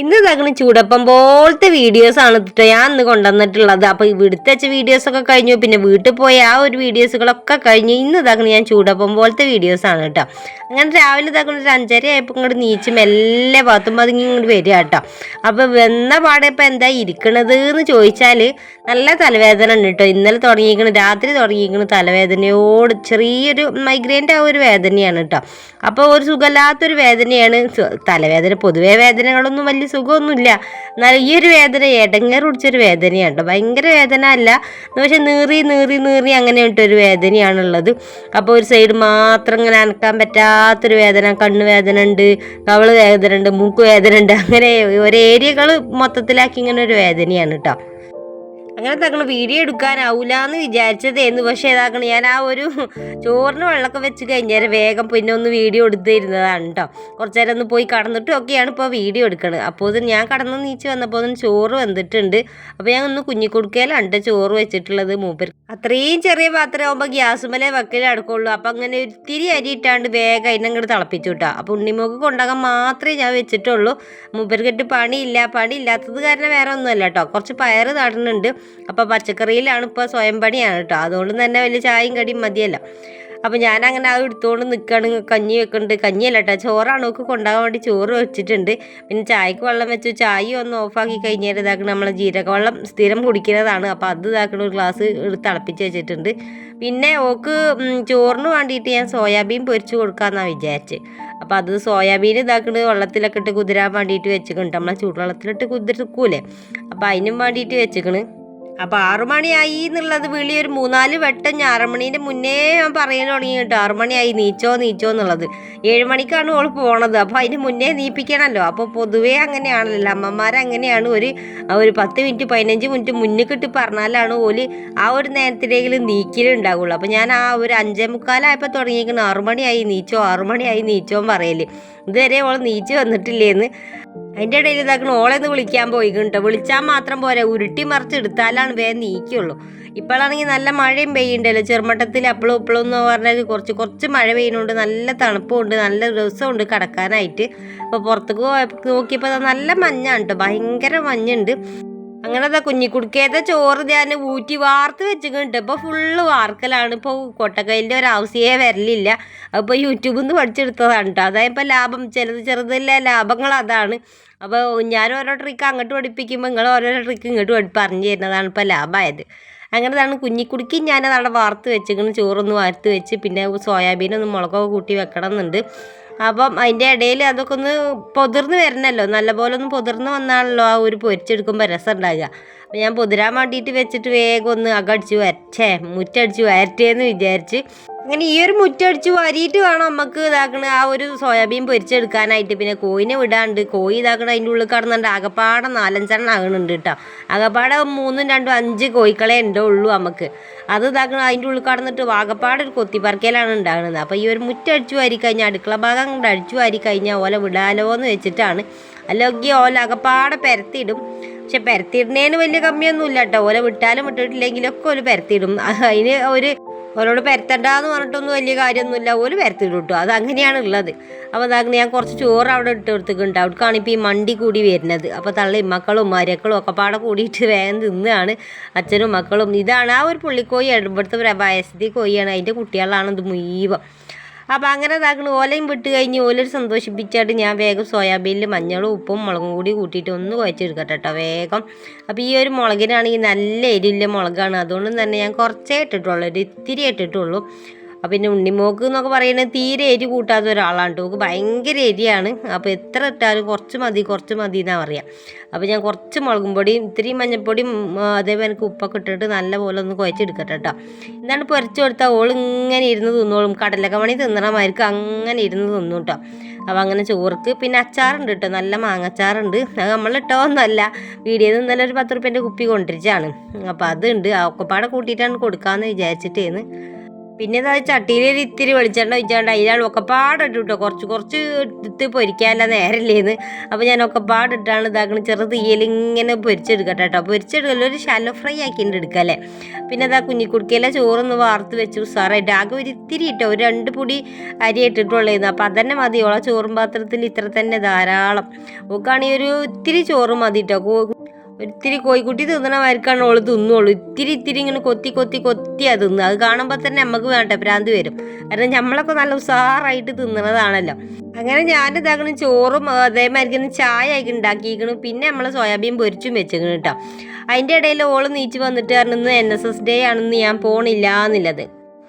ഇന്ന് തകണ് ചൂടപ്പം പോലത്തെ വീഡിയോസ് ആണ് കേട്ടോ ഞാൻ ഇന്ന് കൊണ്ടുവന്നിട്ടുള്ളത്. അപ്പോൾ ഇവിടുത്തെ വെച്ച വീഡിയോസൊക്കെ കഴിഞ്ഞു. പിന്നെ വീട്ടിൽ പോയ ആ ഒരു വീഡിയോസുകളൊക്കെ കഴിഞ്ഞ് ഇന്ന് തകണ് ഞാൻ ചൂടപ്പം പോലത്തെ വീഡിയോസ് ആണ് കേട്ടോ അങ്ങനെ രാവിലെ തകണ് ഒരു അഞ്ചര ആയപ്പോൾ ഇങ്ങോട്ട് നീച്ച് മെല്ലെ ഭാഗത്തും പതുങ്ങി ഇങ്ങോട്ട് വരിക കേട്ടോ അപ്പോൾ വന്ന പാടെ ഇപ്പോൾ എന്താ ഇരിക്കണത് എന്ന് ചോദിച്ചാൽ നല്ല തലവേദന ഉണ്ട് കേട്ടോ ഇന്നലെ തുടങ്ങിയിരിക്കണ രാത്രി തുടങ്ങിയിരിക്കണ തലവേദനയോട് ചെറിയൊരു മൈഗ്രെയിന്റെ ആ ഒരു വേദനയാണ് കേട്ടോ അപ്പോൾ ഒരു സുഖമില്ലാത്തൊരു വേദനയാണ്. തലവേദന പൊതുവേ വേദനകളൊന്നും വലിയ സുഖമൊന്നുമില്ല. എന്നാലും ഈ ഒരു വേദന എടങ്ങേറ് പിടിച്ചൊരു വേദനയാണ് ഭയങ്കര വേദന അല്ല. പക്ഷേ നീറി നീറി നീറി അങ്ങനെ ഒരു വേദനയാണുള്ളത്. അപ്പോൾ ഒരു സൈഡ് മാത്രം ഇങ്ങനെ അനക്കാൻ പറ്റാത്തൊരു വേദന കണ്ണ് വേദന ഉണ്ട് കവൾ വേദന ഉണ്ട് മൂക്ക് വേദന ഉണ്ട്. അങ്ങനെ ഒരു ഏരിയകൾ മൊത്തത്തിലാക്കി ഇങ്ങനെ ഒരു വേദനയാണ് കേട്ടോ. അങ്ങനെ തങ്ങൾ വീഡിയോ എടുക്കാനാവൂല എന്ന്. വിചാരിച്ചതായിരുന്നു പക്ഷേ ഇതാക്കണം ഞാൻ ആ ഒരു ചോറിന് വെള്ളമൊക്കെ വെച്ച് കഴിഞ്ഞാൽ വേഗം പിന്നെ ഒന്ന് വീഡിയോ എടുത്തിരുന്നതാണ് കേട്ടോ കുറച്ച് നേരം ഒന്ന് പോയി കടന്നിട്ടും ഒക്കെയാണ് ഇപ്പോൾ വീഡിയോ എടുക്കുന്നത് അപ്പോൾ ഇത് ഞാൻ കടന്ന് നീച്ച് വന്നപ്പോൾ ഒന്ന് ചോറ് വന്നിട്ടുണ്ട് അപ്പോൾ ഞാൻ ഒന്ന് കുഞ്ഞിക്കുടുക്കയിലാണ് ചോറ് വെച്ചിട്ടുള്ളത് മൂപ്പർ അത്രയും ചെറിയ പാത്രം ആകുമ്പോൾ ഗ്യാസ് മേലെ വെക്കലേ അടുക്കുള്ളൂ അപ്പം അങ്ങനെ ഒത്തിരി അരി ഇട്ടാണ്ട് വേഗം അതിനങ്ങോട്ട് തിളപ്പിച്ചു കിട്ടുക അപ്പോൾ ഉണ്ണിമോക്ക് കൊണ്ടാകാൻ മാത്രമേ ഞാൻ വെച്ചിട്ടുള്ളൂ. മൂപ്പർക്കിട്ട് പണിയില്ല. പണിയില്ലാത്തത് കാരണം വേറെ ഒന്നുമല്ല കേട്ടോ കുറച്ച് പയർ നടുന്നുണ്ട്. അപ്പോൾ പച്ചക്കറിയിലാണ് ഇപ്പോൾ സ്വയം പണിയാണ് കേട്ടോ. അതുകൊണ്ട് തന്നെ വലിയ ചായയും കടിയും മതിയല്ല. അപ്പോൾ ഞാൻ അങ്ങനെ അത് എടുത്തുകൊണ്ട് നിൽക്കുകയാണ് കഞ്ഞി വെക്കുന്നുണ്ട് കഞ്ഞിയല്ല കേട്ടോ. ചോറാണ് ഒക്കെ കൊണ്ടാകാൻ വേണ്ടി ചോറ് വെച്ചിട്ടുണ്ട്. പിന്നെ ചായക്ക് വെള്ളം വെച്ചു. ചായ ഒന്ന് ഓഫാക്കി കഴിഞ്ഞാൽ ഇതാക്കണം നമ്മൾ ജീരക വെള്ളം സ്ഥിരം കുടിക്കുന്നതാണ്. അപ്പോൾ അത് ഇതാക്കണ ഒരു ഗ്ലാസ് എടുത്ത് തിളപ്പിച്ച് വെച്ചിട്ടുണ്ട്. പിന്നെ ഓക്ക് ചോറിന് വേണ്ടിയിട്ട് ഞാൻ സോയാബീൻ പൊരിച്ച് കൊടുക്കാമെന്നാണ് വിചാരിച്ചത് അപ്പോൾ അത് സോയാബീൻ ഇതാക്കണത് വെള്ളത്തിലൊക്കെ ഇട്ട് കുതിരാൻ വേണ്ടിയിട്ട് വെച്ചിട്ടുണ്ട്. നമ്മളെ ചൂടുവെള്ളത്തിലിട്ട് കുതിർക്കൂലേ. അപ്പോൾ അതിനും വേണ്ടിയിട്ട് വെച്ചിക്കണ്. അപ്പോൾ ആറുമണിയായി എന്നുള്ളത് വിളി ഒരു മൂന്നാൽ വട്ടം ഞാൻ ആറുമണീന്റെ മുന്നേ ഞാൻ പറയാൻ തുടങ്ങി കേട്ടോ. ആറുമണിയായി നീച്ചോ നീച്ചോ എന്നുള്ളത്. ഏഴുമണിക്കാണ് ഓൾ പോണത്. അപ്പോൾ അതിന് മുന്നേ നീപ്പിക്കണമല്ലോ അപ്പോൾ പൊതുവേ അങ്ങനെയാണല്ലോ. അമ്മമാർ അങ്ങനെയാണ് ഒരു ഒരു പത്ത് മിനിറ്റ് പതിനഞ്ച് മിനിറ്റ് മുന്നേ കിട്ടി പറഞ്ഞാലാണ് ഓൽ ആ ഒരു നേരത്തിലെങ്കിലും നീക്കലുണ്ടാവുള്ളൂ. അപ്പോൾ ഞാൻ ആ ഒരു അഞ്ചേ മുക്കാലായപ്പോൾ തുടങ്ങിയിരിക്കണം ആറുമണിയായി നീച്ചോ ആറുമണിയായി നീച്ചോ പറയൽ. ഇതുവരെ ഓൾ നീച്ച് വന്നിട്ടില്ലേന്ന് അതിന്റെ ഇടയിൽ ഇതാക്കണ ഓളെ ഒന്ന് വിളിക്കാൻ പോയി കേട്ടോ വിളിച്ചാൽ മാത്രം പോരാ ഉരുട്ടി മറിച്ച് എടുത്താലാണ് വേഗം നീക്കുള്ളൂ. ഇപ്പോഴാണെങ്കിൽ നല്ല മഴയും പെയ്യുണ്ടല്ലോ ചെറുമട്ടത്തിൽ അപ്പളും ഇപ്പളും എന്ന് പറഞ്ഞാൽ കുറച്ച് കുറച്ച് മഴ പെയ്യുന്നുണ്ട്. നല്ല തണുപ്പുണ്ട് നല്ല രസമുണ്ട് കിടക്കാനായിട്ട്. അപ്പോൾ പുറത്തേക്ക് നോക്കിയപ്പോൾ നല്ല മഞ്ഞാണ് കേട്ടോ. ഭയങ്കര മഞ്ഞുണ്ട്. അങ്ങനെ അതാ കുഞ്ഞിക്കുടുക്കേത്തെ ചോറ് ഞാൻ ഊറ്റി വാർത്ത് വെച്ചിട്ടുണ്ട്. ഇപ്പോൾ ഫുള്ള് വാർക്കലാണ്. ഇപ്പോൾ കൊട്ടക്കൈലിന്റെ ഒരു ആവശ്യമേ വരലില്ല. അപ്പോൾ യൂട്യൂബിൽ നിന്ന് പഠിച്ചെടുത്തതാണ് കേട്ടോ അതായത് ഇപ്പോൾ ലാഭം ചിലത് ചെറുതല്ലേ ലാഭങ്ങൾ അതാണ്. അപ്പോൾ ഞാൻ ഓരോ ട്രിക്ക് അങ്ങോട്ട് പഠിപ്പിക്കുമ്പോൾ നിങ്ങൾ ഓരോ ട്രിക്ക് ഇങ്ങോട്ട് പറഞ്ഞു തരുന്നതാണ് ഇപ്പോൾ ലാഭമായത് അങ്ങനെ ഇതാണ് കുഞ്ഞിക്കുടുക്കി ഞാനത് അവിടെ വാർത്ത് വെച്ചിങ്ങനെ ചോറൊന്ന് വാർത്ത് വെച്ച് പിന്നെ സോയാബീനൊന്ന് മുളകൊക്കെ കൂട്ടി വെക്കണം എന്നുണ്ട് അപ്പം അതിന്റെ ഇടയിൽ അതൊക്കെ ഒന്ന് പൊതിർന്ന് വരണമല്ലോ നല്ലപോലെ ഒന്ന് പൊതിർന്ന് വന്നാണല്ലോ ആ ഒരു പൊരിച്ചെടുക്കുമ്പോൾ രസം ഉണ്ടാകുക അപ്പം ഞാൻ പൊതിരാൻ വേണ്ടിയിട്ട് വെച്ചിട്ട് വേഗം ഒന്ന് അകടിച്ച് വരച്ചേ മുറ്റടിച്ച് വരട്ടേന്ന് വിചാരിച്ച് അങ്ങനെ ഈ ഒരു മുറ്റടിച്ച് വരിയിട്ട് വേണം നമുക്ക് ഇതാക്കണ ആ ഒരു സോയാബീൻ പൊരിച്ചെടുക്കാനായിട്ട്. പിന്നെ കോയിനെ വിടാണ്ട് കോയി ഇതാക്കണ അതിന്റെ ഉള്ളിൽ കടന്നുണ്ട് ആകപ്പാടെ നാലഞ്ചെണ്ണം ആകണുണ്ട് കേട്ടോ. ആകപ്പാടെ മൂന്നും രണ്ടും അഞ്ച് കോഴിക്കളെ ഉണ്ടോ ഉള്ളൂ നമുക്ക് അത് ഇതാക്കണ അതിന്റെ ഉള്ളിൽ കടന്നിട്ട് ആകപ്പാടെ ഒരു കൊത്തിപ്പറക്കലാണ് ഉണ്ടാകുന്നത്. അപ്പോൾ ഈ ഒരു മുറ്റടിച്ചു വാരി കഴിഞ്ഞാൽ അടുക്കള ഭാഗം കൊണ്ട് അടിച്ചു വാരി കഴിഞ്ഞാൽ ഓല വിടാലോ എന്ന് വെച്ചിട്ടാണ് അല്ലെങ്കിൽ ഓല അകപ്പാടെ പരത്തിയിടും. പക്ഷെ പരത്തിയിടുന്നതിന് വലിയ കമ്മിയൊന്നുമില്ല കേട്ടോ. ഓല വിട്ടാലും വിട്ടിട്ടില്ലെങ്കിലൊക്കെ ഒരു പരത്തിയിടും. അതിന് ഒരു ഓരോട് പരത്തണ്ടെന്ന് പറഞ്ഞിട്ടൊന്നും വലിയ കാര്യമൊന്നുമില്ല. ഓൽ പരത്തിയിടും കേട്ടോ. അത് അങ്ങനെയാണ് ഉള്ളത്. അപ്പോൾ അതാകുന്ന ഞാൻ കുറച്ച് ചോറ് അവിടെ ഇട്ട് കൊടുത്തിട്ടുണ്ട്. അവിടേക്കാണ് ഇപ്പോൾ ഈ മണ്ടി കൂടി വരുന്നത്. അപ്പോൾ തള്ളി മക്കളും മരക്കളും ഒക്കെ പാടെ കൂടിയിട്ട് വേഗം തിന്നാണ് അച്ഛനും മക്കളും. ഇതാണ് ആ ഒരു പുള്ളിക്കോയി ഇവിടുത്തെ പ്രഭായസ്ഥി കോയിയാണ്. അതിന്റെ കുട്ടികളാണ് ഇത് മുഴുവൻ. അപ്പോൾ അങ്ങനെ ഇതാക്കണ ഓലയും വിട്ട് കഴിഞ്ഞ് ഓലൊരു സന്തോഷിപ്പിച്ചായിട്ട് ഞാൻ വേഗം സോയാബീനിൽ മഞ്ഞളും ഉപ്പും മുളകും കൂടി കൂട്ടിയിട്ട് ഒന്ന് കുഴച്ചെടുക്കട്ടെ കേട്ടോ വേഗം. അപ്പോൾ ഈ ഒരു മുളകിനാണെങ്കിൽ നല്ല എരില്ല മുളകാണ്. അതുകൊണ്ട് തന്നെ ഞാൻ കുറച്ചേ ഇട്ടിട്ടുള്ളൂ. ഒരു ഇത്തിരി ഇട്ടിട്ടുള്ളൂ. അപ്പോൾ പിന്നെ ഉണ്ണിമോക്ക് എന്നൊക്കെ പറയുന്നത് തീരെ എരി കൂട്ടാത്ത ഒരാളാണ് ഓക്ക് ഭയങ്കര എരിയാണ്. അപ്പോൾ എത്ര ഇട്ടാലും കുറച്ച് മതി കുറച്ച് മതി എന്നാണ് പറയാം. അപ്പോൾ ഞാൻ കുറച്ച് മുളകും പൊടിയും ഇത്തിരി മഞ്ഞൾപ്പൊടിയും അതേപോലെ എനിക്ക് ഉപ്പൊക്കെ ഇട്ടിട്ട് നല്ലപോലെ ഒന്ന് കുഴച്ചെടുക്കട്ടെ കേട്ടോ എന്താണ് പൊരിച്ചു കൊടുത്താൽ ഓൾ ഇങ്ങനെ ഇരുന്ന് തിന്നോളും. കടലക്കമണി തിന്നണമായിരിക്കും അങ്ങനെ ഇരുന്ന് തിന്നും കേട്ടോ അപ്പോൾ അങ്ങനെ ചോർക്ക് പിന്നെ അച്ചാറുണ്ട് കേട്ടോ നല്ല മാങ്ങച്ചാറുണ്ട്. അത് നമ്മളിട്ടോ ഒന്നല്ല. വീടിയിൽ ഇന്നലെ ഒരു പത്ത് റുപ്യന്റെ കുപ്പി കൊണ്ടിരിച്ചാണ് അപ്പോൾ അതുണ്ട്. ആ ഒക്കെപ്പാടെ കൂട്ടിയിട്ടാണ് കൊടുക്കാമെന്ന് വിചാരിച്ചിട്ടേന്ന്. പിന്നെ എന്താ ചട്ടിയിൽ ഇത്തിരി വെളിച്ചെണ്ണ ഒഴിച്ചാണ്ട് അതിലാണ് ഒക്കെപ്പാടിട്ട് കേട്ടോ കുറച്ച് കുറച്ച് എടുത്ത് പൊരിക്കാനല്ല നേരല്ലേന്ന്. അപ്പോൾ ഞാൻ ഒക്കെപ്പാടിട്ടാണ് ഇതാക്കണ. ചെറു തീയിൽ ഇങ്ങനെ പൊരിച്ചെടുക്കട്ടെ കേട്ടോ പൊരിച്ചെടുക്കല്ലോ ഒരു ശാലോ ഫ്രൈ ആക്കിയിട്ട് എടുക്കല്ലേ. പിന്നെ അതാ കുഞ്ഞിക്കുടുക്കയിലെ ചോറൊന്ന് വാർത്ത് വെച്ചു സാറായിട്ട് ആകെ ഒരു ഇത്തിരി ഇട്ടോ. ഒരു രണ്ട് പൊടി അരി ഇട്ടിട്ടുള്ളായിരുന്നു അപ്പോൾ അതന്നെ മതി. ചോറും പാത്രത്തിൽ ഇത്ര തന്നെ ധാരാളം. ഓക്കാണെങ്കിൽ ഒരു ഇത്തിരി ചോറ് മതി കേട്ടോ ഒത്തിരി കോഴിക്കുട്ടി തിന്നണമാർക്കാണ് ഓൾ തിന്നുള്ളൂ. ഇത്തിരി ഇത്തിരി ഇങ്ങനെ കൊത്തി കൊത്തി കൊത്തിയാ തിന്നുക. അത് കാണുമ്പോൾ തന്നെ നമുക്ക് വേണ്ട ഭ്രാന്ത് വരും. കാരണം നമ്മളൊക്കെ നല്ല ഉസാറായിട്ട് തിന്നണതാണല്ലോ. അങ്ങനെ ഞാൻ ഇതാക്കണ ചോറും അതേമാതിരി തന്നെ ചായ ആക്കി ഉണ്ടാക്കിയിരിക്കണം പിന്നെ നമ്മൾ സോയാബീൻ പൊരിച്ചും വെച്ചേക്കണം കേട്ടോ അതിന്റെ ഇടയിൽ ഓൾ നീച്ച് വന്നിട്ട് പറഞ്ഞു എൻ എസ് എസ് ഡേ ആണെന്ന് ഞാൻ പോണില്ല എന്നുള്ളത്.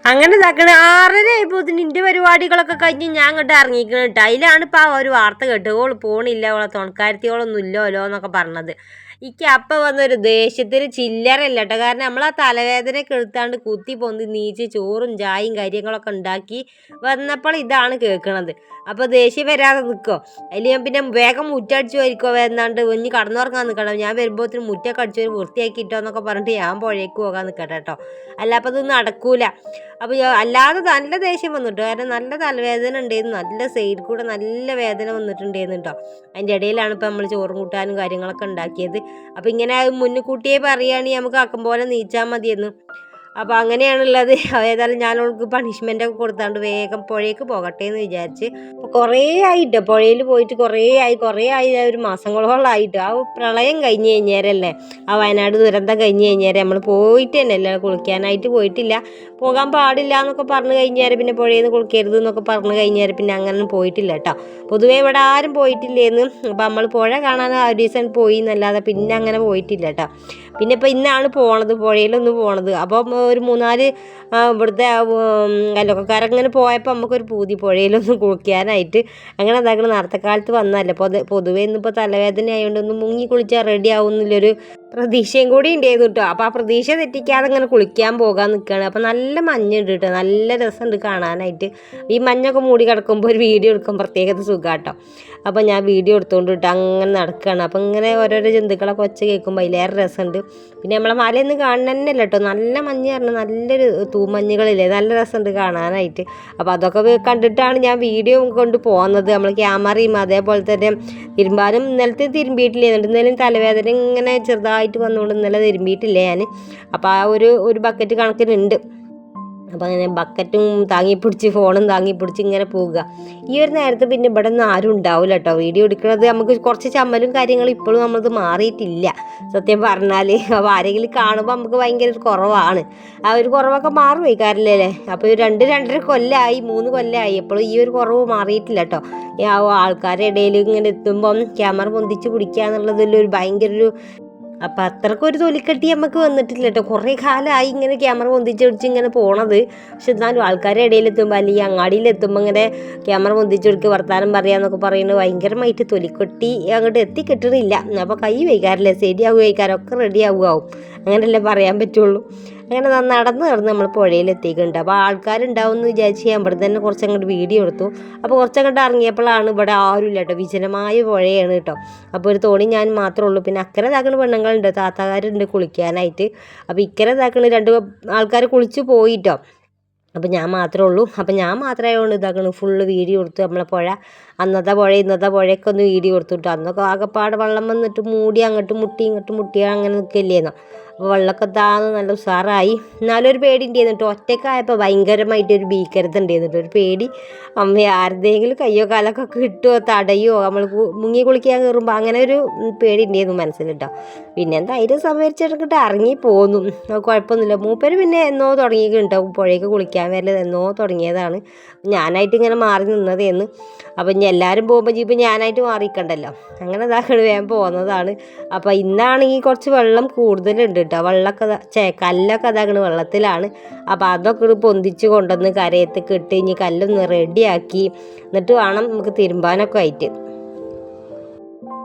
അങ്ങനെ ഇതാക്കണ ആറര ആയപ്പോൾ നിന്റെ പരിപാടികളൊക്കെ കഴിഞ്ഞ് ഞാൻ അങ്ങോട്ട് ഇറങ്ങിക്കണം കേട്ടോ അതിലാണ് ഇപ്പോൾ ആ ഒരു വാർത്ത കേട്ടത് ഓൾ പോണില്ല ഓളെ തുണക്കാരത്തിയോളൊന്നും ഇല്ലല്ലോ എന്നൊക്കെ പറഞ്ഞത്. എനിക്ക് അപ്പം വന്നൊരു ദേഷ്യത്തിന് ചില്ലറയില്ല കേട്ടോ കാരണം നമ്മൾ ആ തലവേദനയൊക്കെ എടുത്താണ്ട് കുത്തി പൊന്തി നീച്ച് ചോറും ചായയും കാര്യങ്ങളൊക്കെ ഉണ്ടാക്കി വന്നപ്പോൾ ഇതാണ് കേൾക്കണത്. അപ്പോൾ ദേഷ്യം വരാതെ നിൽക്കോ അതിൽ ഞാൻ പിന്നെ വേഗം മുറ്റടിച്ചു വരിക്കോ എന്നാണ്ട് ഇനി കടന്നുറങ്ങാൻ നിൽക്കണം ഞാൻ വരുമ്പോഴത്തേന് മുറ്റൊക്കെ അടിച്ചു വരും വൃത്തിയാക്കിയിട്ടോ എന്നൊക്കെ പറഞ്ഞിട്ട് ഞാൻ പുഴയ്ക്ക് പോകാൻ നിൽക്കട്ടെ കേട്ടോ. അല്ല അപ്പോൾ ഇത് നടക്കൂല. അപ്പോൾ അല്ലാതെ നല്ല ദേഷ്യം വന്നിട്ടോ? കാരണം നല്ല തലവേദന ഉണ്ടായിരുന്നു നല്ല സൈഡിൽ കൂടെ നല്ല വേദന വന്നിട്ടുണ്ടായിരുന്നു കേട്ടോ. അതിന്റെ ഇടയിലാണ് ഇപ്പോൾ നമ്മൾ ചോറും കൂട്ടാനും കാര്യങ്ങളൊക്കെ ഉണ്ടാക്കിയത്. അപ്പോൾ ഇങ്ങനെ മുന്നിൽ കൂട്ടിയേ പറയുകയാണെങ്കിൽ നമുക്ക് ആക്കും പോലെ നീച്ചാൽ മതിയെന്ന്. അപ്പോൾ അങ്ങനെയാണുള്ളത്. ഏതായാലും ഞാൻ അവൾക്ക് പണിഷ്മെന്റ് ഒക്കെ കൊടുത്താണ്ട് വേഗം പുഴയ്ക്ക് പോകട്ടെ എന്ന് വിചാരിച്ച്. അപ്പോൾ കുറേ ആയിട്ട് പുഴയിൽ പോയിട്ട് കുറേ ആയി കുറേ ആയി ഒരു മാസങ്ങളോളായിട്ട് ആ പ്രളയം കഴിഞ്ഞ് കഴിഞ്ഞേരല്ലേ? ആ വയനാട് ദുരന്തം കഴിഞ്ഞ് കഴിഞ്ഞേരെ നമ്മൾ പോയിട്ട് തന്നെ അല്ല കുളിക്കാനായിട്ട് പോയിട്ടില്ല. പോകാൻ പാടില്ല എന്നൊക്കെ പറഞ്ഞു കഴിഞ്ഞാൽ പിന്നെ പുഴയിൽ നിന്ന് കുളിക്കരുത് എന്നൊക്കെ പറഞ്ഞു കഴിഞ്ഞാൽ പിന്നെ അങ്ങനെ പോയിട്ടില്ല കേട്ടോ. പൊതുവേ ഇവിടെ ആരും പോയിട്ടില്ലേന്ന്. അപ്പോൾ നമ്മൾ പുഴ കാണാൻ ഒരു ദിവസം പോയി എന്നല്ലാതെ പിന്നെ അങ്ങനെ പോയിട്ടില്ല കേട്ടോ. പിന്നെ ഇപ്പോൾ ഇന്നാണ് പോണത് പുഴയിലൊന്ന് പോണത്. അപ്പം ഒരു മൂന്നാൽ ഇവിടുത്തെ അയൽവക്കക്കാരങ്ങനെ പോയപ്പോൾ നമുക്കൊരു പൂതി പുഴയിലൊന്ന് കുളിക്കാനായിട്ട്. അങ്ങനെ എന്താക്കണം നേരത്തെ കാലത്ത് വന്നതല്ലേ. പൊതു പൊതുവേ ഇന്നിപ്പോൾ തലവേദന ആയതുകൊണ്ട് ഒന്ന് മുങ്ങി കുളിച്ചാൽ റെഡി ആവുന്നില്ലൊരു പ്രതീക്ഷയും കൂടി ഉണ്ടായിരുന്നു കേട്ടോ അപ്പോൾ ആ പ്രതീക്ഷ തെറ്റിക്കാതെ ഇങ്ങനെ കുളിക്കാൻ പോകാൻ നിൽക്കുകയാണ് അപ്പോൾ നല്ല മഞ്ഞുണ്ട് കേട്ടോ നല്ല രസമുണ്ട് കാണാനായിട്ട്. ഈ മഞ്ഞൊക്കെ മൂടി കിടക്കുമ്പോൾ ഒരു വീഡിയോ എടുക്കും. പ്രത്യേകത സുഖാട്ടോ. അപ്പോൾ ഞാൻ വീഡിയോ എടുത്തുകൊണ്ട് ഇട്ട് അങ്ങനെ നടക്കുകയാണ് അപ്പോൾ ഇങ്ങനെ ഓരോരോ ജന്തുക്കളൊക്കെ ഒച്ച കേൾക്കുമ്പോൾ അതിലേറെ രസമുണ്ട്. പിന്നെ നമ്മളെ മലയൊന്നും കാണുന്ന തന്നെ അല്ല കേട്ടോ നല്ല മഞ്ഞ് പറഞ്ഞാൽ നല്ലൊരു തൂമഞ്ഞുകളില്ലേ? നല്ല രസമുണ്ട് കാണാനായിട്ട്. അപ്പോൾ അതൊക്കെ കണ്ടിട്ടാണ് ഞാൻ വീഡിയോ കൊണ്ട് പോകുന്നത് നമ്മൾ ക്യാമറയും അതേപോലെ തന്നെ തിരുമ്പാനും ഇന്നലത്തെ തിരുമ്പിയിട്ടില്ലേ? എന്നിട്ട് ഇന്നലെയും തലവേദന ഇങ്ങനെ ചെറുതായിട്ട് വന്നുകൊണ്ട് ഇന്നലെ തിരുമ്പിയിട്ടില്ല ഞാൻ? അപ്പോൾ ആ ഒരു ഒരു ബക്കറ്റ് കണക്കിനുണ്ട്. അപ്പോൾ അങ്ങനെ ബക്കറ്റും താങ്ങി പിടിച്ച് ഫോണും താങ്ങി പിടിച്ച് ഇങ്ങനെ പോവുക. ഈ ഒരു നേരത്തെ പിന്നെ ഇവിടെ ഒന്നും ആരും ഉണ്ടാവില്ല കേട്ടോ വീഡിയോ എടുക്കുന്നത് നമുക്ക് കുറച്ച് ചമ്മലും കാര്യങ്ങളും ഇപ്പോഴും നമ്മളത് മാറിയിട്ടില്ല. സത്യം പറഞ്ഞാൽ അപ്പോൾ ആരെങ്കിലും കാണുമ്പോൾ നമുക്ക് ഭയങ്കര ഒരു കുറവാണ്. ആ ഒരു കുറവൊക്കെ മാറുമായി ഈ കാറിലല്ലേ അപ്പോൾ രണ്ട് രണ്ടര കൊല്ലമായി മൂന്ന് കൊല്ലമായി എപ്പോഴും ഈ ഒരു കുറവ് മാറിയിട്ടില്ല കേട്ടോ ആൾക്കാരുടെ ഇടയിൽ ഇങ്ങനെ എത്തുമ്പം ക്യാമറ പൊന്തിച്ച് പിടിക്കുക എന്നുള്ളതിൽ ഒരു ഭയങ്കര ഒരു അപ്പം ഒരു തൊലിക്കട്ടി നമുക്ക് വന്നിട്ടില്ല കേട്ടോ കുറേ കാലമായി ഇങ്ങനെ ക്യാമറ പൊന്തിച്ച് പിടിച്ച് ഇങ്ങനെ പോണത്. പക്ഷെ എന്നാലും ആൾക്കാരുടെ ഇടയിലെത്തുമ്പോൾ അല്ലെങ്കിൽ അങ്ങാടിയിലെത്തുമ്പോൾ ഇങ്ങനെ ക്യാമറ പൊന്തിച്ച് കൊടുക്കുക വർത്താനം പറയാന്നൊക്കെ പറയുന്നത് ഭയങ്കരമായിട്ട് തൊലിക്കൊട്ടി അങ്ങോട്ട് എത്തിക്കിട്ടണില്ല അപ്പോൾ കൈ വയ്ക്കാറില്ല ശരിയാവുക റെഡി ആവുകയാവും? അങ്ങനെയല്ലേ പറയാൻ പറ്റുള്ളൂ. അങ്ങനെ നടന്ന് നടന്ന് നമ്മൾ പുഴയിലെത്തിയിട്ടുണ്ട്. അപ്പോൾ ആൾക്കാരുണ്ടാവും എന്ന് വിചാരിച്ച് ഞാൻ ഇവിടെ തന്നെ കുറച്ചങ്ങോട്ട് വീഡിയോ എടുത്തു. അപ്പോൾ കുറച്ചങ്ങോട്ട് ഇറങ്ങിയപ്പോഴാണ് ഇവിടെ ആരും ഇല്ല കേട്ടോ. വിജനമായ പുഴയാണ് കേട്ടോ. അപ്പോൾ ഒരു തോണി ഞാൻ മാത്രമേ ഉള്ളൂ. പിന്നെ അക്കരെ ഇതാക്കുന്ന പെണ്ണുങ്ങളുണ്ട്. താത്താക്കാരുണ്ട് കുളിക്കാനായിട്ട്. അപ്പോൾ ഇക്കരെ ഇതാക്കണ രണ്ട് ആൾക്കാർ കുളിച്ച് പോയിട്ടോ. അപ്പം ഞാൻ മാത്രമേ ഉള്ളൂ. അപ്പം ഞാൻ മാത്രമേ ഉള്ളൂ ഇതാക്കണം. ഫുള്ള് വീഡിയോ കൊടുത്തു നമ്മളെ പുഴ അന്നത്തെ പുഴ ഇന്നത്തെ പുഴയൊക്കെ ഒന്ന് വീഡിയോ കൊടുത്തു കേട്ടോ. അന്നൊക്കെ ആകെപ്പാട് വെള്ളം വന്നിട്ട് മൂടി അങ്ങോട്ട് മുട്ടി ഇങ്ങോട്ട് മുട്ടി അങ്ങനെ നിൽക്കില്ലേന്നോ അപ്പോൾ വെള്ളമൊക്കെ താന്ന് നല്ല ഉഷാറായി എന്നാലും ഒരു പേടി ഉണ്ടായിരുന്നു ഒറ്റക്കായപ്പോൾ ഭയങ്കരമായിട്ട് ഒരു ഭീകരത ഉണ്ടായിരുന്നു ഒരു പേടി. അമ്മ ആരുടെയെങ്കിലും കയ്യോ കാലൊക്കെ കിട്ടുമോ തടയോ നമ്മൾ മുങ്ങി കുളിക്കാൻ കയറുമ്പോൾ അങ്ങനെ ഒരു പേടി ഉണ്ടായിരുന്നു മനസ്സിൽ കേട്ടോ പിന്നെ ധൈര്യം സംഭരിച്ചെടുക്കിട്ട് ഇറങ്ങി പോന്നു. കുഴപ്പമൊന്നുമില്ല മൂപ്പര് പിന്നെ എന്നോ തുടങ്ങിയിട്ടുണ്ടോ പുഴയൊക്കെ കുളിക്കാൻ വരൽ എന്നോ തുടങ്ങിയതാണ്. ഞാനായിട്ട് ഇങ്ങനെ മാറി നിന്നതേന്ന്. അപ്പം ഇനി എല്ലാവരും പോകുമ്പോൾ ജീപ്പ് ഞാനായിട്ട് മാറിക്കണ്ടല്ലോ. അങ്ങനെ ഇതാക്കണ വേഗം പോകുന്നതാണ് അപ്പോൾ ഇന്നാണെങ്കിൽ കുറച്ച് വെള്ളം കൂടുതലുണ്ട് കേട്ടോ വെള്ളമൊക്കെ ചേ കല്ലൊക്കെ ഇതാക്കണ വെള്ളത്തിലാണ്. അപ്പോൾ അതൊക്കെ ഇത് പൊന്തിച്ച് കൊണ്ടുവന്ന് കരയത്ത് ഇട്ട് ഇനി കല്ലൊന്ന് റെഡിയാക്കി എന്നിട്ട് വേണം നമുക്ക് തിരുമ്പാനൊക്കെ ആയിട്ട്.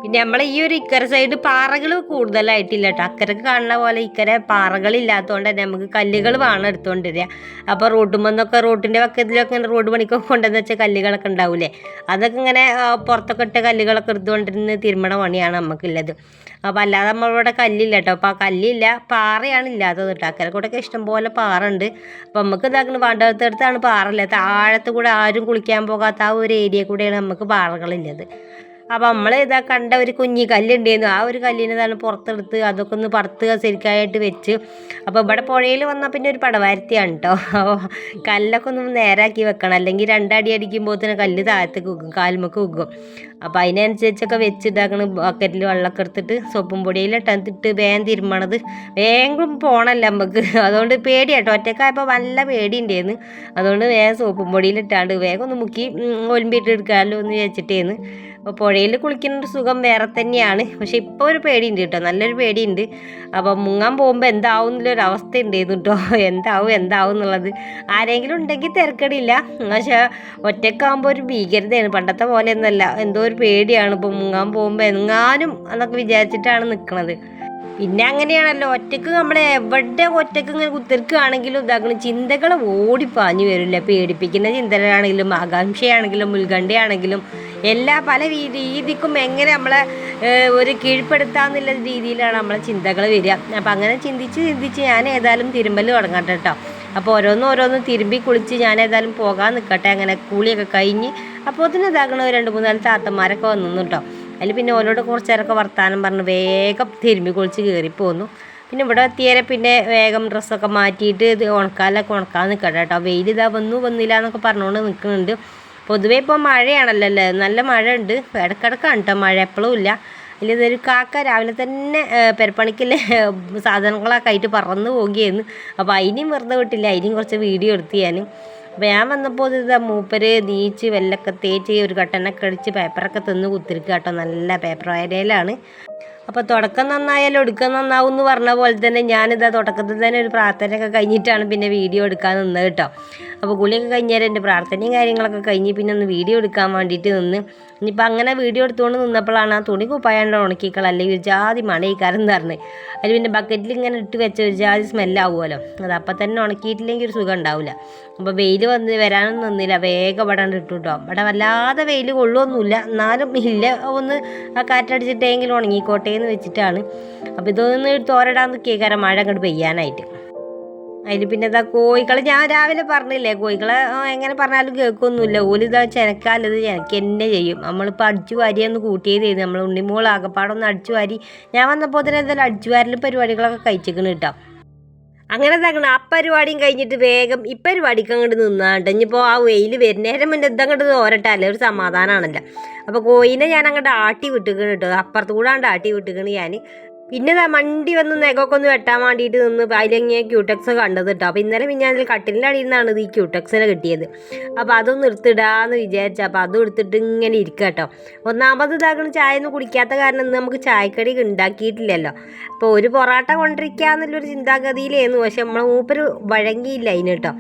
പിന്നെ നമ്മളെ ഈ ഒരു ഇക്കര സൈഡ് പാറകൾ കൂടുതലായിട്ടില്ല കേട്ടോ അക്കരക്ക് കാണുന്ന പോലെ ഇക്കരെ പാറകളില്ലാത്തതുകൊണ്ട് തന്നെ നമുക്ക് കല്ലുകൾ വേണം എടുത്തുകൊണ്ടിരിക്കുക അപ്പോൾ റോട്ടുമെന്നൊക്കെ റോട്ടിന്റെ പക്കത്തിലൊക്കെ ഇങ്ങനെ റോഡ് പണിക്കൊക്കെ കൊണ്ടുവന്ന് വെച്ചാൽ കല്ലുകളൊക്കെ ഉണ്ടാവില്ലേ അതൊക്കെ ഇങ്ങനെ പുറത്തൊക്കെ ഇട്ട കല്ലുകളൊക്കെ എടുത്തുകൊണ്ടിരുന്ന് തിരുമണ പണിയാണ് നമുക്കുള്ളത് അപ്പോൾ അല്ലാതെ നമ്മളിവിടെ കല്ലില്ല കേട്ടോ അപ്പോൾ കല്ലില്ല പാറയാണ് ഇല്ലാത്തത് കേട്ടോ അക്കരെ കൂടെ ഒക്കെ ഇഷ്ടംപോലെ പാറ ഉണ്ട് അപ്പോൾ നമുക്ക് ഇതാക്കുന്ന വേണ്ടടുത്തടുത്താണ് പാറ ഇല്ലാത്ത ആഴത്ത് കൂടെ ആരും കുളിക്കാൻ പോകാത്ത ആ ഒരു ഏരിയ കൂടെയാണ് നമുക്ക് പാറകളില്ലത്. അപ്പം നമ്മൾ ഇതാ കണ്ട ഒരു കുഞ്ഞി കല്ലുണ്ടായിരുന്നു. ആ ഒരു കല്ലിനെ പുറത്തെടുത്ത് അതൊക്കെ ഒന്ന് പറത്തുക ശരിക്കായിട്ട് വെച്ച്. അപ്പോൾ ഇവിടെ പുഴയിൽ വന്നാൽ പിന്നെ ഒരു പടവാരത്തിയാണ് കേട്ടോ കല്ലൊക്കെ ഒന്ന് നേരാക്കി വെക്കണം. അല്ലെങ്കിൽ രണ്ടടി അടിക്കുമ്പോൾ തന്നെ കല്ല് താഴത്തേക്ക് വെക്കും കാൽമക്ക് വെക്കും അപ്പോൾ അതിനനുസരിച്ചൊക്കെ വെച്ചിട്ടാക്കണ് ബക്കറ്റിൽ വെള്ളമൊക്കെ എടുത്തിട്ട് സോപ്പും പൊടിയിലിട്ടിട്ട് വേഗം തിരുമണത്. വേഗം പോണല്ല നമുക്ക് അതുകൊണ്ട് പേടിയാട്ടോ. ഒറ്റക്കായപ്പോൾ നല്ല പേടിയുണ്ടായിരുന്നു. അതുകൊണ്ട് വേഗം സോപ്പും പൊടിയിലിട്ടാണ്ട് വേഗം ഒന്ന് മുക്കി ഒലിമ്പിട്ട് എടുക്കാമല്ലോ എന്ന് വെച്ചിട്ടേന്ന് അപ്പോൾ പുഴയിൽ കുളിക്കുന്ന ഒരു സുഖം വേറെ തന്നെയാണ്. പക്ഷെ ഇപ്പോൾ ഒരു പേടിയുണ്ട് കേട്ടോ. നല്ലൊരു പേടിയുണ്ട്. അപ്പോൾ മുങ്ങാൻ പോകുമ്പോൾ എന്താവും എന്നുള്ളൊരു അവസ്ഥ ഉണ്ടായിരുന്നു കേട്ടോ. എന്താവും എന്താവും എന്നുള്ളത് ആരെങ്കിലും ഉണ്ടെങ്കിൽ തിരക്കടില്ല. പക്ഷെ ഒറ്റക്കാകുമ്പോൾ ഒരു ഭീകരതയാണ്. പണ്ടത്തെ പോലെ ഒന്നല്ല എന്തോ ഒരു പേടിയാണ് ഇപ്പോൾ മുങ്ങാൻ പോകുമ്പോൾ എങ്ങാനും എന്നൊക്കെ വിചാരിച്ചിട്ടാണ് നിൽക്കുന്നത് പിന്നെ അങ്ങനെയാണല്ലോ. ഒറ്റയ്ക്ക് നമ്മളെ എവിടെ ഒറ്റയ്ക്ക് ഇങ്ങനെ കുത്തിരിക്കുകയാണെങ്കിലും ഇതാക്കണം ചിന്തകൾ ഓടിപ്പാഞ്ഞു വരില്ല. പേടിപ്പിക്കുന്ന ചിന്തകളാണെങ്കിലും ആകാംക്ഷയാണെങ്കിലും ഉത്കണ്ഠയാണെങ്കിലും എല്ലാ പല രീതിക്കും എങ്ങനെ നമ്മളെ ഒരു കീഴ്പ്പെടുത്താന്നുള്ള രീതിയിലാണ് നമ്മളെ ചിന്തകൾ വരിക. അപ്പം അങ്ങനെ ചിന്തിച്ച് ചിന്തിച്ച് ഞാൻ ഏതായാലും തിരുമ്പൽ തുടങ്ങട്ടെ കേട്ടോ അപ്പോൾ ഓരോന്നും ഓരോന്നും തിരുമ്പി കുളിച്ച് ഞാൻ ഏതായാലും പോകാൻ നിൽക്കട്ടെ അങ്ങനെ കൂളിയൊക്കെ കഴിഞ്ഞ് അപ്പോൾ തന്നെ ഇതാക്കണ രണ്ട് മൂന്നാൽ താത്തമാരൊക്കെ വന്നു കേട്ടോ അതിൽ പിന്നെ ഓരോട് കുറച്ച് നേരമൊക്കെ വർത്താനം പറഞ്ഞ് വേഗം തിരുമ്പി കുളിച്ച് കയറിപ്പോന്നു പിന്നെ. ഇവിടെ എത്തിയേരെ പിന്നെ വേഗം ഡ്രസ്സൊക്കെ മാറ്റിയിട്ട് ഇത് ഉണക്കാലൊക്കെ ഉണക്കാൻ നിൽക്കട്ടെ കേട്ടോ. വെയിൽ ഇതാ വന്നു വന്നില്ല എന്നൊക്കെ പറഞ്ഞുകൊണ്ട് നിൽക്കുന്നുണ്ട് പൊതുവേ ഇപ്പോൾ മഴയാണല്ലോ അല്ലേ നല്ല മഴ ഉണ്ട് ഇടക്കിടക്കാണ് കേട്ടോ മഴ. എപ്പോഴും ഇല്ല. അതിൽ ഇതൊരു കാക്ക രാവിലെ തന്നെ പെരപ്പണിക്കിലെ സാധനങ്ങളൊക്കെ ആയിട്ട് പറന്ന് പോകുകയായിരുന്നു അപ്പോൾ അതിനെയും വെറുതെ വിട്ടില്ല. അതിനെയും കുറച്ച് വീഡിയോ എടുത്ത് ഞാൻ അപ്പോൾ ഞാൻ വന്നപ്പോൾ ഇതാ മൂപ്പര് നീച്ച് വെല്ലൊക്കെ തേച്ച് ഒരു കട്ടനൊക്കെ അടിച്ച് പേപ്പറൊക്കെ തിന്ന് കുത്തിരിക്കുക കേട്ടോ നല്ല പേപ്പർ വായനയിലാണ് അപ്പോൾ തുടക്കം നന്നായാലും ഒടുക്കം നന്നാവും എന്ന് പറഞ്ഞ പോലെ തന്നെ ഞാനിതാ തുടക്കത്തിൽ തന്നെ ഒരു പ്രാർത്ഥനയൊക്കെ കഴിഞ്ഞിട്ടാണ് പിന്നെ വീഡിയോ എടുക്കാൻ നിന്നത് കേട്ടോ അപ്പോൾ കുളിയൊക്കെ കഴിഞ്ഞാൽ എന്റെ പ്രാർത്ഥനയും കാര്യങ്ങളൊക്കെ കഴിഞ്ഞ് പിന്നെ ഒന്ന് വീഡിയോ എടുക്കാൻ വേണ്ടിയിട്ട് നിന്ന്. ഇനിയിപ്പോൾ അങ്ങനെ വീഡിയോ എടുത്തുകൊണ്ട് നിന്നപ്പോഴാണ് ആ തുണി കുപ്പായാണ്ട് ഉണക്കിക്കൾ അല്ലെങ്കിൽ ഒരു ജാതി മണയിക്കാരെന്ന് പറഞ്ഞ്. അതിൽ പിന്നെ ബക്കറ്റിൽ ഇങ്ങനെ ഇട്ട് വെച്ച ഒരു ജാതി സ്മെല്ലാവുമല്ലോ അത് അപ്പം തന്നെ ഉണക്കിയിട്ടില്ലെങ്കിൽ ഒരു സുഖം ഉണ്ടാവില്ല അപ്പോൾ വെയിൽ വന്ന് വരാനൊന്നും നിന്നില്ല. വേഗം ഇവിടെ ഇട്ടു കേട്ടോ ഇവിടെ വല്ലാതെ വെയിൽ കൊള്ളുമൊന്നുമില്ല എന്നാലും ഇല്ല. ഒന്ന് ആ കാറ്റടിച്ചിട്ടെങ്കിലും ഉണങ്ങിക്കോട്ടെ എന്ന് വെച്ചിട്ടാണ്. അപ്പോൾ ഇതൊന്ന് തോരടാൻ നിൽക്കിയേക്കാരം മഴ അങ്ങോട്ട് പെയ്യാനായിട്ട്. അതിൽ പിന്നെ ഇതാ കോഴികളെ ഞാൻ രാവിലെ പറഞ്ഞില്ലേ കോഴികളെ എങ്ങനെ പറഞ്ഞാലും കേൾക്കൊന്നുമില്ല. ഓൽ ഇതാ ചെനക്കാലത് ചെനക്ക് എന്നെ ചെയ്യും. നമ്മളിപ്പോൾ അടിച്ചു വാരിയൊന്ന് കൂട്ടിയത് ചെയ്ത് നമ്മൾ ഉണ്ണിമോൾ ആകപ്പാടൊന്ന് അടിച്ചു വാരി. ഞാൻ വന്നപ്പോൾ തന്നെ എന്തായാലും അടിച്ചു വാരൽ പരിപാടികളൊക്കെ കഴിച്ചിരിക്കണം കേട്ടോ അങ്ങനെ തകണം ആ പരിപാടിയും കഴിഞ്ഞിട്ട് വേഗം ഈ പരിപാടിക്ക് അങ്ങോട്ട് നിന്നാണ്ട്. ഇനിയിപ്പോൾ ആ വെയിൽ വരുന്നേരം മുന്നേ ഇതങ്ങോട്ട് തോരട്ടല്ലേ ഒരു സമാധാനമാണല്ലോ അപ്പോൾ കോയിനെ ഞാൻ അങ്ങോട്ട് ആട്ടി വിട്ടിക്കണ് കേട്ടോ അപ്പുറത്ത് കൂടാണ്ട് ആട്ടി വിട്ടിക്കണ് ഞാൻ പിന്നെ മണ്ടി വന്ന് നെഗൊക്കെ ഒന്ന് വെട്ടാൻ വേണ്ടിയിട്ട് നിന്ന് അതിലെങ്ങിയ ക്യൂടെക്സ് കണ്ടത് കേട്ടോ. ഇന്നലെ പിന്നെ അതിൽ കട്ടിലിന്റെ അടിയിൽ നിന്നാണ് ഇത് ഈ ക്യൂടെക്സിനെ കിട്ടിയത്. അപ്പോൾ അതൊന്ന് എടുത്തിടാന്ന് വിചാരിച്ചു അപ്പോൾ അതും എടുത്തിട്ട് ഇങ്ങനെ ഇരിക്കുക കേട്ടോ. ഒന്നാമത് ഇതാക്കണം ചായ ഒന്നും കുടിക്കാത്ത കാരണം ഇന്ന് നമുക്ക് ചായക്കടി ഉണ്ടാക്കിയിട്ടില്ലല്ലോ. അപ്പോൾ ഒരു പൊറാട്ട കൊണ്ടിരിക്കാന്നുള്ളൊരു ചിന്താഗതിയിലായിരുന്നു. പക്ഷെ നമ്മൾ മൂപ്പര് വഴങ്ങിയില്ല അതിന് കേട്ടോ.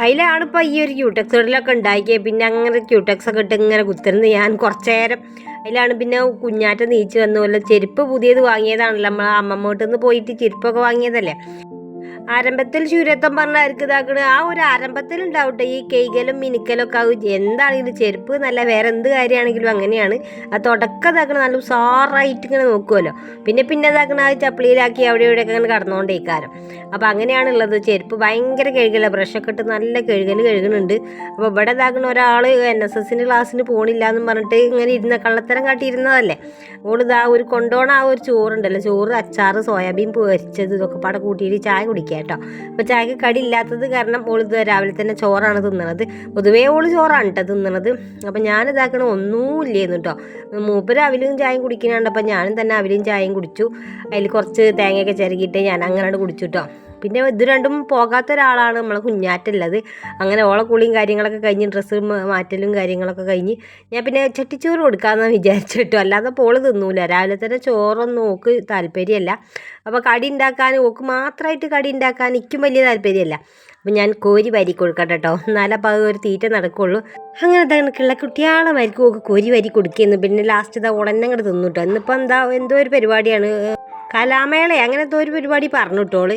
അതിലാണ് ഇപ്പോൾ ഈ ഒരു ക്യൂടെക്സുകളിലൊക്കെ ഉണ്ടാക്കിയത് പിന്നെ അങ്ങനെ ക്യൂടെക്സ് ഒക്കെ ഇട്ട് ഇങ്ങനെ കുത്തിരുന്ന്. ഞാൻ കുറച്ച് നേരം അതിലാണ് പിന്നെ കുഞ്ഞാറ്റ നീച്ച് വന്നു വല്ല ചെരുപ്പ് പുതിയത് വാങ്ങിയതാണല്ലോ. നമ്മൾ അമ്മമ്മോട്ട് നിന്ന് പോയിട്ട് ചെരുപ്പൊക്കെ വാങ്ങിയതല്ലേ? ആരംഭത്തിൽ ശൂരത്വം പറഞ്ഞവർക്ക് ഇതാക്കണ്. ആ ഒരു ആരംഭത്തിൽ ഉണ്ടാവട്ടെ ഈ കെയ്കലും മിനിക്കലും ഒക്കെ ആവും. എന്താണെങ്കിലും ചെരുപ്പ് നല്ല വേറെ എന്ത് കാര്യമാണെങ്കിലും അങ്ങനെയാണ്. ആ തുടക്കം ഇതാക്കണ നല്ല ഉസാറായിട്ട് ഇങ്ങനെ നോക്കുമല്ലോ പിന്നെ പിന്നെ ഇതാക്കണ ആ ചപ്പിളിയിലാക്കി അവിടെ ഇവിടെയൊക്കെ അങ്ങനെ കടന്നുകൊണ്ടേക്കാരം അപ്പോൾ അങ്ങനെയാണുള്ളത്. ചെരുപ്പ് ഭയങ്കര കഴുകല. ബ്രഷൊക്കെ ഇട്ട് നല്ല കഴുകൽ കഴുകുന്നുണ്ട് അപ്പോൾ ഇവിടെ ഇതാക്കണ ഒരാൾ എൻ എസ് എസിന്റെ ക്ലാസ്സിന് പോണില്ല എന്നും പറഞ്ഞിട്ട് ഇങ്ങനെ ഇരുന്ന കള്ളത്തരം കാട്ടിയിരുന്നതല്ലേ. ഓളിതാ ഒരു കൊണ്ടോണ ആ ഒരു ചോറുണ്ടല്ലോ. ചോറ് അച്ചാറ് സോയാബീൻ പൊരിച്ചത് ഇതൊക്കെ പാടെ കൂട്ടിയിട്ട് ചായ കുടിക്കുക കേട്ടോ. അപ്പോൾ ചായക്ക് കടി ഇല്ലാത്തത് കാരണം ഓൾ ഇത് രാവിലെ തന്നെ ചോറാണ് തിന്നണത്. പൊതുവേ ഓൾ ചോറാണ് കേട്ടോ തിന്നണത്. അപ്പോൾ ഞാൻ ഇതാക്കണ ഒന്നുമില്ലേന്ന് കേട്ടോ മൂപ്പര് അവിലും ചായയും കുടിക്കുന്നുണ്ട് അപ്പോൾ ഞാനും തന്നെ അവിലും ചായയും കുടിച്ചു. അതിൽ കുറച്ച് തേങ്ങയൊക്കെ ചിരകിയിട്ട് ഞാൻ അങ്ങനെ കുടിച്ചു കേട്ടോ പിന്നെ ഇത് രണ്ടും പോകാത്ത ഒരാളാണ് നമ്മളെ കുഞ്ഞാറ്റുള്ളത്. അങ്ങനെ ഓളെ കുളിയും കാര്യങ്ങളൊക്കെ കഴിഞ്ഞ് ഡ്രസ്സ് മാറ്റലും കാര്യങ്ങളൊക്കെ കഴിഞ്ഞ് ഞാൻ പിന്നെ ചട്ടിച്ചോറ് കൊടുക്കാമെന്നാണ് വിചാരിച്ചിട്ടു അല്ലാതെ പോൾ തിന്നൂല. രാവിലെ തന്നെ ചോറൊന്നും ഓക്ക് താല്പര്യമല്ല അപ്പോൾ കടി ഉണ്ടാക്കാൻ ഓക്ക് മാത്രമായിട്ട് കടി ഉണ്ടാക്കാൻ എനിക്കും വലിയ താല്പര്യമല്ല അപ്പം ഞാൻ കോരി വരി കൊടുക്കട്ടെ കേട്ടോ. എന്നാലും അപ്പോൾ അത് ഒരു തീറ്റ നടക്കുള്ളൂ. അങ്ങനെ കണക്കുള്ള കുട്ടിയാളെ മരിക്കും ഒക്കെ കോരി വരി കൊടുക്കുന്നു. പിന്നെ ലാസ്റ്റ് ഇതാ ഉടനെ അങ്ങോട്ട് തിന്നു കേട്ടോ. ഇന്നിപ്പോൾ എന്താ എന്തോ ഒരു പരിപാടിയാണ്. കലാമേള അങ്ങനത്തെ ഒരു പരിപാടി പറഞ്ഞു കേട്ടോൾ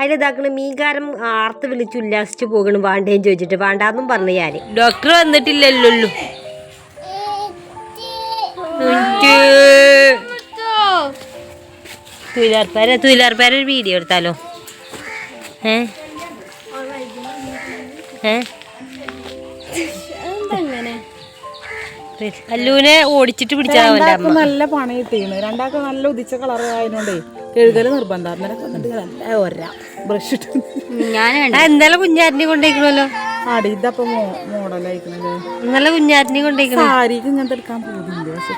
അതിൽ ഇതാക്കണ മീൻകാരം ആർത്ത് വിളിച്ച് ഉല്ലാസിച്ച് പോകണം വേണ്ടേന്ന് ചോദിച്ചിട്ട് വേണ്ടാന്നും പറഞ്ഞു ഞാൻ ഡോക്ടർ വന്നിട്ടില്ലല്ലോ തുയിലാർപ്പാര തുയിലാർപ്പാര ഒരു വീഡിയോ എടുത്താലോ? ഏ? ഏ? അല്ലൂനെ ഓടിച്ചിട്ട് രണ്ടാൾക്ക് നല്ല പണി കിട്ടിയിരുന്നു രണ്ടാൾക്ക് നല്ല ഉദിച്ച കളർ ആയതുകൊണ്ടേ കഴുകൽ നിർബന്ധം അന്നേരം വന്നിട്ട് നല്ല ഒരാ ബ്രഷ് ഇട്ട് ഇന്നലെ കുഞ്ഞാറ്റിനെ കൊണ്ടേക്കണല്ലോ. ആടി ഇതപ്പൊ മോഡലായിക്കണല്ലേ ഇന്നലെ കുഞ്ഞാറ്റിനെ കൊണ്ടേക്കണ. സാരിക്ക് ഇങ്ങനത്തെ എടുക്കാൻ പക്ഷെ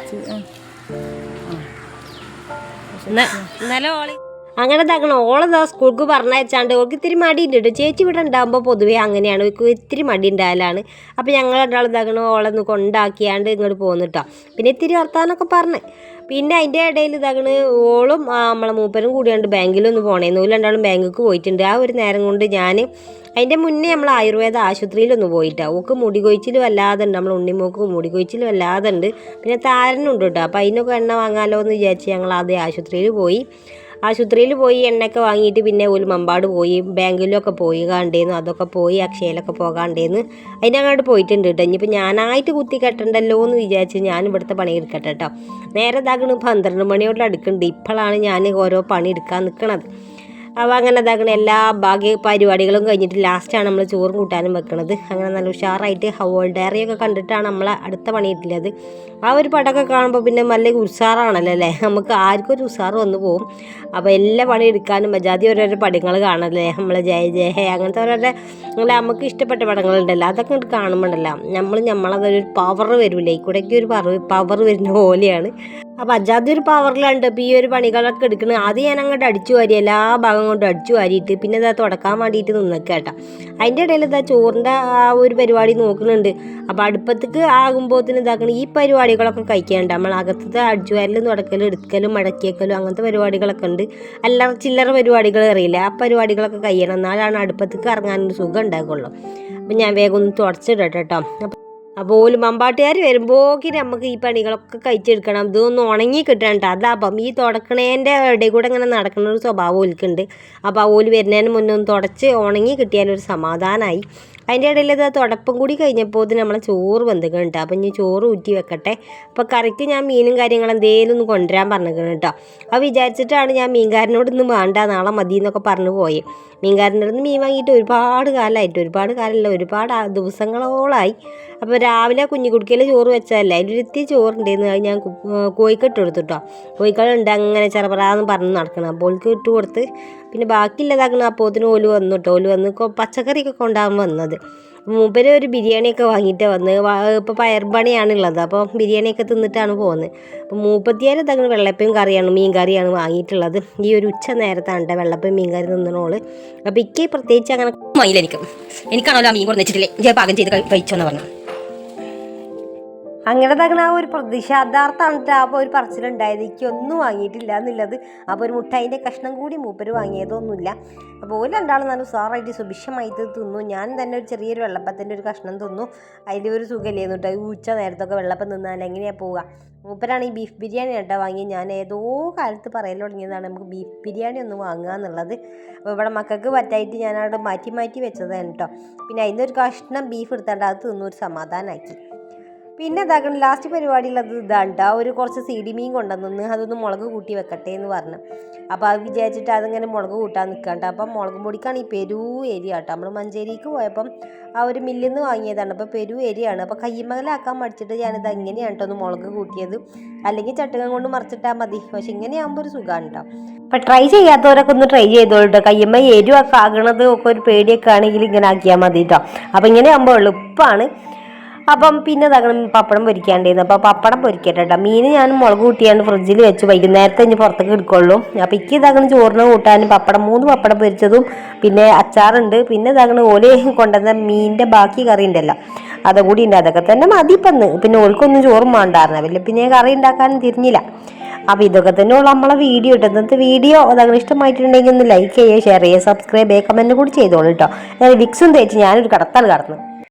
ഇന്നലെ ഓളി അങ്ങനെ തകണം ഓളതാ സ്കൂൾക്ക് പറഞ്ഞയച്ചാണ്ട് ഓൾക്ക് ഇത്തിരി മടി ഉണ്ട് ചേച്ചി ഇവിടെ ഉണ്ടാകുമ്പോൾ പൊതുവേ അങ്ങനെയാണ്. ഓൾക്ക് ഇത്തിരി മടി ഉണ്ടായാലാണ് അപ്പോൾ ഞങ്ങൾ രണ്ടാളും തകണം ഓളൊന്ന് കൊണ്ടാക്കിയാണ്ട് ഇങ്ങോട്ട് പോകുന്നു കേട്ടോ പിന്നെ ഇത്തിരി വർത്താനൊക്കെ പറഞ്ഞ്. പിന്നെ അതിന്റെ ഇടയിൽ ഇതാകണ് ഓളും നമ്മളെ മൂപ്പരും കൂടിയാണ്ട് ബാങ്കിലൊന്ന് പോണേന്ന്. ഓൽ രണ്ടാളും ബാങ്കിൽക്ക് പോയിട്ടുണ്ട്. ആ ഒരു നേരം കൊണ്ട് ഞാൻ അതിന്റെ മുന്നേ നമ്മൾ ആയുർവേദ ആശുപത്രിയിലൊന്ന് പോയിട്ടാണ് ഓക്ക് മുടി കൊഴിച്ചിൽ വല്ലാതെ ഉണ്ട്. നമ്മൾ ഉണ്ണിമോക്ക് മുടി കൊഴിച്ചിൽ വല്ലാതെ ഉണ്ട്. പിന്നെ താരനുണ്ട് കേട്ടോ അപ്പോൾ അതിനൊക്കെ എണ്ണ വാങ്ങാമല്ലോ എന്ന് വിചാരിച്ച് ഞങ്ങൾ ആദ്യം ആശുപത്രിയിൽ പോയി. ആശുപത്രിയിൽ പോയി എണ്ണയൊക്കെ വാങ്ങിയിട്ട് പിന്നെ ഒരു മമ്പാട് പോയി ബാങ്കിലൊക്കെ പോയി കണ്ടേന്ന് അതൊക്കെ പോയി അക്ഷയയിലൊക്കെ പോകാണ്ടേന്ന്. അതിനങ്ങോട്ട് പോയിട്ടുണ്ട് കേട്ടോ ഇനിയിപ്പോൾ ഞാനായിട്ട് കുത്തി കെട്ടണ്ടല്ലോ എന്ന് വിചാരിച്ച് ഞാൻ ഇവിടുത്തെ പണി എടുക്കട്ടെ കേട്ടോ നേരെ ഇതാകണ് പന്ത്രണ്ട് മണിയോട് അടുക്കുന്നുണ്ട് ഇപ്പോഴാണ് ഞാൻ ഓരോ പണി എടുക്കാൻ നിൽക്കണത് അപ്പോൾ അങ്ങനെ ഇതാക്കണ എല്ലാ ഭാഗ്യ പരിപാടികളും കഴിഞ്ഞിട്ട് ലാസ്റ്റാണ് നമ്മൾ ചോറും കൂട്ടാനും വെക്കണത്. അങ്ങനെ നല്ല ഉഷാറായിട്ട് ഹോൾ ഒക്കെ കണ്ടിട്ടാണ് നമ്മൾ അടുത്ത പണി ഇട്ടില്ലത് ആ ഒരു പടമൊക്കെ കാണുമ്പോൾ പിന്നെ നല്ല ഉഷാറാണല്ലോ അല്ലേ? നമുക്ക് ആർക്കും ഒരു ഉഷാറ് വന്നു പോകും അപ്പോൾ എല്ലാ പണി എടുക്കാനും പറ്റാതെ ഓരോരോ പടങ്ങൾ കാണല്ലേ നമ്മൾ ജയ ജയ അങ്ങനത്തെ ഓരോരോ അല്ല നമുക്ക് ഇഷ്ടപ്പെട്ട പടങ്ങളുണ്ടല്ലോ. അതൊക്കെ കാണുമ്പോണ്ടല്ലോ നമ്മൾ നമ്മളതൊരു പവർ വരില്ലേ കൂടെയൊക്കെ ഒരു പവർ വരുന്ന പോലെയാണ്. അപ്പോൾ അജാതി ഒരു പവറിലുണ്ട് ഇപ്പോൾ ഈ ഒരു പണികളൊക്കെ എടുക്കുന്നത് അത് ഞാൻ അങ്ങോട്ട് അടിച്ചു വാരി എല്ലാ ഭാഗം കൊണ്ടും അടിച്ചു വാരിയിട്ട് പിന്നെ ഇതാ തുടക്കാൻ വേണ്ടിയിട്ട് നിന്നൊക്കെ കേട്ടോ. അതിന്റെ ഇടയിൽ ഇതാ ചോറിന്റെ ആ ഒരു പരിപാടി നോക്കുന്നുണ്ട്. അപ്പോൾ അടുപ്പത്തേക്ക് ആകുമ്പോഴത്തേന് ഇതാക്കണം ഈ പരിപാടികളൊക്കെ കഴിക്കാനുണ്ട്. നമ്മൾ അകത്തത്തെ അടിച്ചു വാരലും തുടക്കലും എടുക്കലും മടക്കിയേക്കലും അങ്ങനത്തെ പരിപാടികളൊക്കെ ഉണ്ട്. അല്ല ചില്ലറ പരിപാടികൾ അറിയില്ല. ആ പരിപാടികളൊക്കെ കഴിയണം. എന്നാലാണ് അടുപ്പത്തേക്ക് ഇറങ്ങാനൊരു സുഖം ഉണ്ടാകുള്ളൂ അപ്പം ഞാൻ വേഗം ഒന്ന് തുടച്ചിടട്ടോ അപ്പോൾ അപ്പോൾ ഓൽ മമ്പാട്ടുകാർ വരുമ്പോക്കിന് നമുക്ക് ഈ പണികളൊക്കെ കഴിച്ചെടുക്കണം. ഇതൊന്നും ഉണങ്ങി കിട്ടണ്ട അതാപ്പം ഈ തുടക്കണേന്റെ ഇടയിൽ കൂടെ ഇങ്ങനെ നടക്കുന്ന ഒരു സ്വഭാവം ഒലിക്കുണ്ട് അപ്പോൾ ഓൽ വരുന്നതിന് മുന്നേ ഒന്ന് തുടച്ച് ഉണങ്ങി കിട്ടിയാലൊരു സമാധാനമായി അതിന്റെ ഇടയിൽ ഇത് തുടപ്പും കൂടി കഴിഞ്ഞപ്പോൾ ഇത് നമ്മളെ ചോറ് വെന്തുകണ്ട് അപ്പം ഇനി ചോറ് ഊറ്റി വെക്കട്ടെ. അപ്പോൾ കറിക്ക് ഞാൻ മീനും കാര്യങ്ങളും എന്തേലും ഒന്ന് കൊണ്ടുവരാൻ പറഞ്ഞിരിക്കണം കേട്ടോ അത് വിചാരിച്ചിട്ടാണ് ഞാൻ മീൻകാരനോട് ഇന്ന് വേണ്ട നാളെ മതി എന്നൊക്കെ പറഞ്ഞു പോയി. മീൻകാരന്റെ അടുത്ത് മീൻ വാങ്ങിയിട്ട് ഒരുപാട് കാലമായിട്ട് ഒരുപാട് കാലമല്ല ഒരുപാട് ദിവസങ്ങളോളായി. അപ്പോൾ രാവിലെ കുഞ്ഞിക്കുടുക്കയിൽ ചോറ് വെച്ചതല്ലേ? അതിലൊരുത്തി ചോറുണ്ടായിരുന്നു അത് ഞാൻ കോഴിക്കട്ട് ആ, കേട്ടോ കോഴിക്കളുണ്ട് അങ്ങനെ ചെറുപറാന്ന് പറഞ്ഞ് നടക്കണം. അപ്പോൾ ഓൾക്ക് ഇട്ട് കൊടുത്ത് പിന്നെ ബാക്കിയുള്ളതാക്കണം. അപ്പോത്തിന് ഓൽ വന്നു കേട്ടോ ഓൽ വന്ന് പച്ചക്കറിയൊക്കെ കൊണ്ടാകാൻ വന്നത്. മൂപ്പര് ഒരു ബിരിയാണിയൊക്കെ വാങ്ങിയിട്ട് വന്ന്. ഇപ്പോൾ പയർപണിയാണുള്ളത് അപ്പോൾ ബിരിയാണിയൊക്കെ തിന്നിട്ടാണ് പോകുന്നത് അപ്പോൾ മൂപ്പത്തിയാലും തങ്ങൾ വെള്ളപ്പയും കറിയാണ് മീൻ കറിയാണ് വാങ്ങിയിട്ടുള്ളത്. ഈ ഒരു ഉച്ച നേരത്താണ് വെള്ളപ്പയും മീൻ കറി തിന്നണോൾ അപ്പോൾ ഇക്ക് പ്രത്യേകിച്ച് അങ്ങനെ മയിലെനിക്ക്. എനിക്കാണല്ലോ മീൻ കൊടുന്നിട്ടില്ലേ ഞാൻ പാകം ചെയ്ത് കഴി- കഴിച്ചോന്ന് പറഞ്ഞു. അങ്ങനെ തകണ ആ ഒരു പ്രതിഷേധാർത്ഥാണ് ആ ഒരു പറച്ചിലുണ്ടായത്. എനിക്ക് ഒന്നും വാങ്ങിയിട്ടില്ല എന്നുള്ളത്. അപ്പോൾ ഒരു മുട്ടായിന്റെ കഷ്ണം കൂടി മൂപ്പര് വാങ്ങിയതൊന്നുമില്ല. അപ്പോൾ ഒരു രണ്ടാളും നല്ല ഉസാറായിട്ട് സുഭിക്ഷമായിട്ട് തിന്നു. ഞാൻ തന്നെ ഒരു ചെറിയൊരു വെള്ളപ്പത്തിന്റെ ഒരു കഷ്ണം തിന്നു. അതിന്റെ ഒരു സുഖമല്ലേ കേട്ടോ ഉച്ച നേരത്തൊക്കെ വെള്ളപ്പം തിന്നാൽ എങ്ങനെയാണ് പോവുക. മൂപ്പരാണ് ഈ ബീഫ് ബിരിയാണി കേട്ടോ വാങ്ങി ഞാൻ ഏതോ കാലത്ത് പറയൽ തുടങ്ങിയതാണ് നമുക്ക് ബീഫ് ബിരിയാണി ഒന്ന് വാങ്ങുക എന്നുള്ളത്. അപ്പോൾ ഇവിടെ മക്കൾക്ക് പറ്റായിട്ട് ഞാൻ അവിടെ മാറ്റി മാറ്റി വെച്ചതാണ് കേട്ടോ. പിന്നെ അതിന്റെ ഒരു കഷ്ണം ബീഫ് എടുത്താണ്ട് അത് തിന്നൊരു സമാധാനമാക്കി. പിന്നെ ഇതാക്കണം ലാസ്റ്റ് പരിപാടിയിലത് ഇതാണ്ട. ഒരു കുറച്ച് സീഡി മീൻ കൊണ്ടുവന്നു അതൊന്ന് മുളക് കൂട്ടി വെക്കട്ടെ എന്ന് പറഞ്ഞു. അപ്പോൾ അത് വിചാരിച്ചിട്ട് അതിങ്ങനെ മുളക് കൂട്ടാൻ നിൽക്കണ്ട അപ്പം മുളക് പൊടിക്കാണ് ഈ പെരു ഏരിയ കേട്ടോ നമ്മൾ മഞ്ചേരിക്ക് പോയപ്പം ആ ഒരു മില്ലിൽ നിന്ന് വാങ്ങിയതാണ്. അപ്പോൾ പെരു ഏരിയയാണ് അപ്പോൾ കയ്യമകലാക്കാൻ മടിച്ചിട്ട് ഞാനിത് അങ്ങനെയാണ് കേട്ടോ ഒന്ന് മുളക് കൂട്ടിയത്. അല്ലെങ്കിൽ ചട്ടുകം കൊണ്ട് മറിച്ചിട്ടാൽ മതി. പക്ഷെ ഇങ്ങനെയാകുമ്പോൾ ഒരു സുഖമാണ് കേട്ടോ അപ്പം ട്രൈ ചെയ്യാത്തവരൊക്കെ ഒന്ന് ട്രൈ ചെയ്തോളൂ കയ്യമ്മ എരിവൊക്കെ ആകണത് ഒക്കെ ഒരു പേടിയൊക്കെ ആണെങ്കിൽ ഇങ്ങനെ ആക്കിയാൽ മതി കേട്ടോ അപ്പം ഇങ്ങനെ ആകുമ്പോൾ എളുപ്പമാണ് അപ്പം പിന്നെ തകണം പപ്പടം പൊരിക്കാണ്ടായിരുന്നു അപ്പോൾ പപ്പടം പൊരിക്കട്ടെ മീൻ ഞാൻ മുളക് കൂട്ടിയാണ്ട് ഫ്രിഡ്ജിൽ വെച്ച് വൈകുന്നേരത്തെ ഇനി പുറത്തേക്ക് എടുക്കുള്ളൂ. അപ്പോൾ ഇക്ക് ഇതാകണം ചോറിന് കൂട്ടാനും പപ്പടം മൂന്ന് പപ്പടം പൊരിച്ചതും പിന്നെ അച്ചാറുണ്ട്. പിന്നെ ഇതാകണം ഓലെ കൊണ്ടുവന്ന മീനിന്റെ ബാക്കി കറി ഉണ്ടല്ലോ. അതും കൂടി ഉണ്ട്. അതൊക്കെ തന്നെ മതിപ്പന്ന് പിന്നെ ഓൾക്കൊന്നും ചോറും വേണ്ടായിരുന്നു വലിയ പിന്നെ കറി ഉണ്ടാക്കാനും തിരിഞ്ഞില്ല. അപ്പോൾ ഇതൊക്കെ തന്നെ ഉള്ളു നമ്മളെ വീഡിയോ ഇട്ടത് വീഡിയോ അതങ്ങനെ ഇഷ്ടമായിട്ടുണ്ടെങ്കിൽ ഒന്ന് ലൈക്ക് ചെയ്യുക ഷെയർ ചെയ്യുക സബ്സ്ക്രൈബ് ചെയ്യുക കമന്റ് കൂടി ചെയ്തോളൂ കേട്ടോ. വിക്സും തേച്ച് ഞാനൊരു കടത്താൽ കടന്നു.